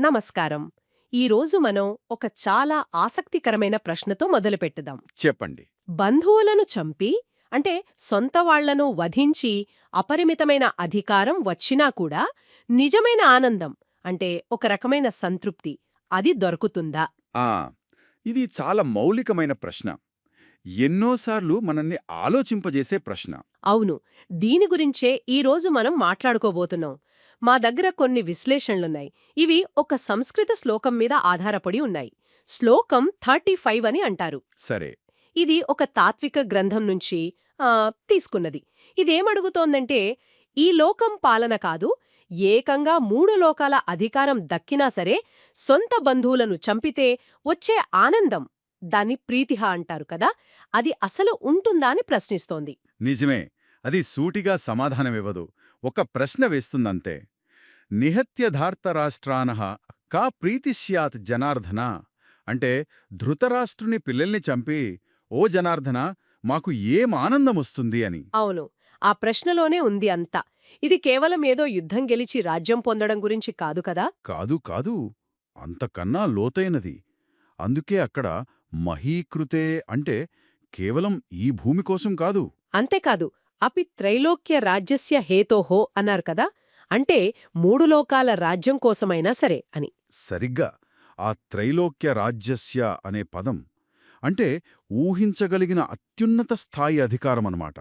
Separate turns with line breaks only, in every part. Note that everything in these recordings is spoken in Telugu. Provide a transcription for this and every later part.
నమస్కారం. ఈరోజు మనం ఒక చాలా ఆసక్తికరమైన ప్రశ్నతో మొదలుపెట్టుదాం.
చెప్పండి.
బంధువులను చంపి అంటే సొంత వాళ్ళను వధించి అపరిమితమైన అధికారం వచ్చినా కూడా నిజమైన ఆనందం అంటే ఒక రకమైన సంతృప్తి అది దొరుకుతుందా?
ఆ ఇది చాలా మౌలికమైన ప్రశ్న. ఎన్నోసార్లు మనల్ని ఆలోచింపజేసే ప్రశ్న.
అవును దీని గురించే ఈరోజు మనం మాట్లాడుకోబోతున్నాం. మా దగ్గర కొన్ని విశ్లేషణలున్నాయి. ఇవి ఒక సంస్కృత శ్లోకం మీద ఆధారపడి ఉన్నాయి. శ్లోకం థర్టీ ఫైవ్ అని అంటారు.
సరే.
ఇది ఒక తాత్విక గ్రంథం నుంచి తీసుకున్నది. ఇదేమడుగుతోందంటే ఈ లోకం పాలన కాదు ఏకంగా మూడు లోకాల అధికారం దక్కినా సరే సొంత బంధువులను చంపితే వచ్చే ఆనందం దాన్ని ప్రీతిహ అంటారు కదా అది అసలు ఉంటుందా అని ప్రశ్నిస్తోంది.
నిజమే. అది సూటిగా సమాధానమివ్వదు. ఒక ప్రశ్న వేస్తుందంతే. నిహత్యధార్తరాష్ట్రాన కా ప్రీతి స్యాత్ జనార్దన? అంటే ధృతరాష్ట్రుని పిల్లల్ని చంపి ఓ జనార్దన మాకు ఏం ఆనందమొస్తుంది అని.
అవును. ఆ ప్రశ్నలోనే ఉంది అంతా. ఇది కేవలం ఏదో యుద్ధం గెలిచి రాజ్యం పొందడం గురించి కాదు కదా?
కాదు కాదు. అంతకన్నా లోతైనది. అందుకే అక్కడ మహీకృతే అంటే కేవలం ఈ భూమి కోసం కాదు.
అంతేకాదు అపి త్రైలోక్య రాజ్యస్య హేతోహో అన్నారు కదా? అంటే మూడు లోకాల రాజ్యం కోసమైనా సరే అని.
సరిగ్గా. ఆ త్రైలోక్య రాజ్యస్య అనే పదం అంటే ఊహించగలిగిన అత్యున్నత స్థాయి అధికారమన్నమాట.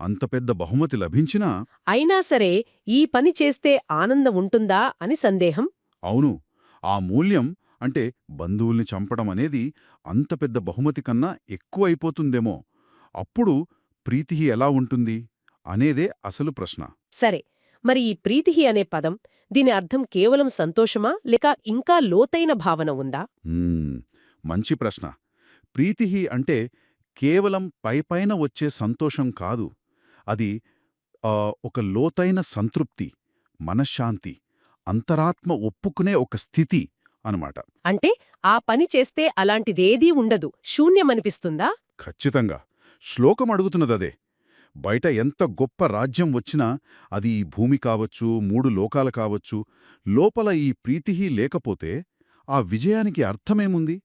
అంత పెద్ద బహుమతి లభించినా
అయినా సరే ఈ పని చేస్తే ఆనందం ఉంటుందా అని సందేహం?
అవును. ఆ మూల్యం అంటే బంధువుల్ని చంపడం అనేది అంత పెద్ద బహుమతి కన్నా ఎక్కువైపోతుందేమో. అప్పుడు ప్రీతి ఎలా ఉంటుంది? అనేదే అసలు ప్రశ్న.
సరే. మరి ఈ ప్రీతిహి అనే పదం దీని అర్థం కేవలం సంతోషమా లేక ఇంకా లోతైన భావన ఉందా?
మంచి ప్రశ్న. ప్రీతిహి అంటే కేవలం పైపైన వచ్చే సంతోషం కాదు. అది ఒక లోతైన సంతృప్తి మనశ్శాంతి అంతరాత్మ ఒప్పుకునే ఒక స్థితి అన్నమాట.
అంటే ఆ పని చేస్తే అలాంటిదేదీ ఉండదు. శూన్యమనిపిస్తుందా?
ఖచ్చితంగా. శ్లోకం అడుగుతున్నదదే. బయట ఎంత గొప్ప రాజ్యం వచ్చినా అది ఈ భూమి కావచ్చు మూడు లోకాలు కావచ్చు లోపల ఈ ప్రీతిహి లేకపోతే ఆ విజయానికి అర్థమేముంది?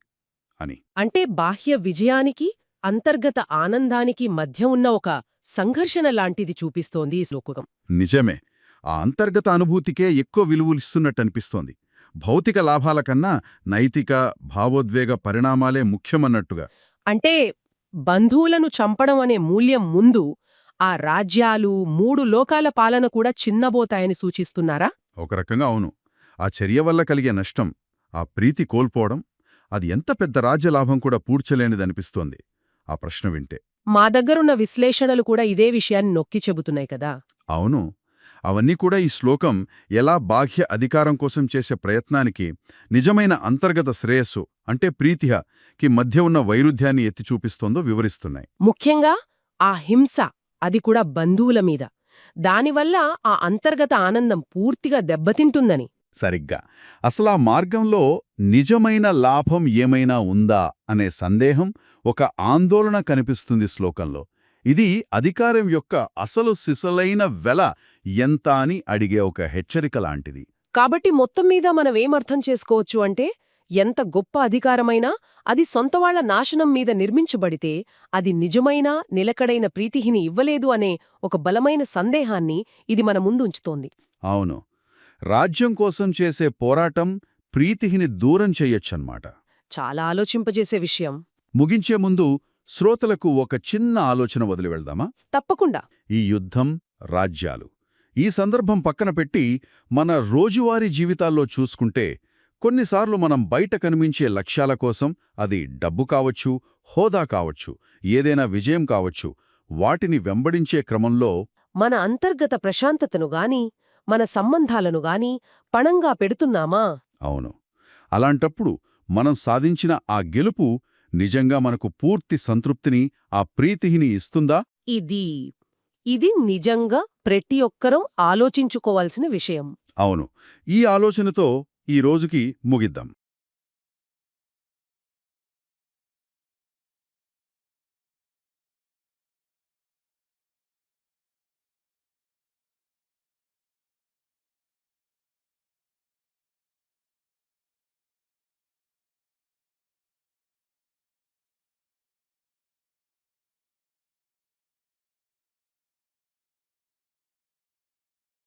అని.
అంటే బాహ్య విజయానికి అంతర్గత ఆనందానికి మధ్య ఉన్న ఒక సంఘర్షణ లాంటిది చూపిస్తోంది ఈ శ్లోకం
నిజమే. ఆ అంతర్గత అనుభూతికే ఎక్కువ విలువలిస్తున్నట్టనిపిస్తోంది భౌతిక లాభాల కన్నా నైతిక భావోద్వేగ పరిణామాలే ముఖ్యమన్నట్టుగా.
అంటే బంధువులను చంపడం అనే మూల్యం ముందు ఆ రాజ్యాలు మూడు లోకాల పాలన కూడా చిన్నబోతాయని సూచిస్తున్నారా?
ఒక రకంగా అవును. ఆ చర్య వల్ల కలిగే నష్టం ఆ ప్రీతి కోల్పోవడం అది ఎంత పెద్ద రాజ్యలాభం కూడా పూడ్చలేనిదనిపిస్తోంది. ఆ ప్రశ్న వింటే.
మా దగ్గరున్న విశ్లేషణలు కూడా ఇదే విషయాన్ని నొక్కి చెబుతున్నాయి కదా?
అవును. అవన్నీ కూడా ఈ శ్లోకం ఎలా బాహ్య అధికారం కోసం చేసే ప్రయత్నానికి నిజమైన అంతర్గత శ్రేయస్సు అంటే ప్రీతిహ కి మధ్య ఉన్న వైరుధ్యాన్ని ఎత్తి చూపిస్తోందో వివరిస్తున్నాయి.
ముఖ్యంగా ఆ హింస అది కూడా బంధువుల మీద. దానివల్ల ఆ అంతర్గత ఆనందం పూర్తిగా దెబ్బతింటుందని.
సరిగ్గా. అసలా మార్గంలో నిజమైన లాభం ఏమైనా ఉందా అనే సందేహం ఒక ఆందోళన కనిపిస్తుంది శ్లోకంలో. ఇది అధికారం యొక్క అసలు సిసలైన వెల ఎంత అని అడిగే ఒక హెచ్చరిక లాంటిది.
కాబట్టి మొత్తం మీద మనమేమర్థం చేసుకోవచ్చు అంటే ఎంత గొప్ప అధికారమైనా అది సొంతవాళ్ళ నాశనం మీద నిర్మించబడితే అది నిజమైన నిలకడైన ప్రీతిహిని ఇవ్వలేదు అనే ఒక బలమైన సందేహాన్ని ఇది మన ముందుంచుతోంది
అవును. రాజ్యం కోసం చేసే పోరాటం ప్రీతిహిని దూరం చెయ్యొచ్చన్మాట
చాలా ఆలోచింపజేసే విషయం.
ముగించే ముందు శ్రోతలకు ఒక చిన్న ఆలోచన వదిలి వెళ్దామా?
తప్పకుండా.
ఈ యుద్ధం రాజ్యాలు. ఈ సందర్భం పక్కన పెట్టి మన రోజువారీ జీవితాల్లో చూసుకుంటే కొన్నిసార్లు మనం బయట కనిపించే లక్ష్యాల కోసం అది డబ్బు కావచ్చు హోదా కావచ్చు ఏదైనా విజయం కావచ్చు వాటిని వెంబడించే క్రమంలో
మన అంతర్గత ప్రశాంతతను గాని మన సంబంధాలను గాని పణంగా పెడుతున్నామా?
అవును. అలాంటప్పుడు మనం సాధించిన ఆ గెలుపు నిజంగా మనకు పూర్తి సంతృప్తిని ఆ ప్రీతిహిని ఇస్తుందా?
ఇది ఇది నిజంగా ప్రతి ఒక్కరం ఆలోచించుకోవాల్సిన విషయం.
అవును. ఈ ఆలోచనతో ఈ రోజుకి ముగిద్దాం.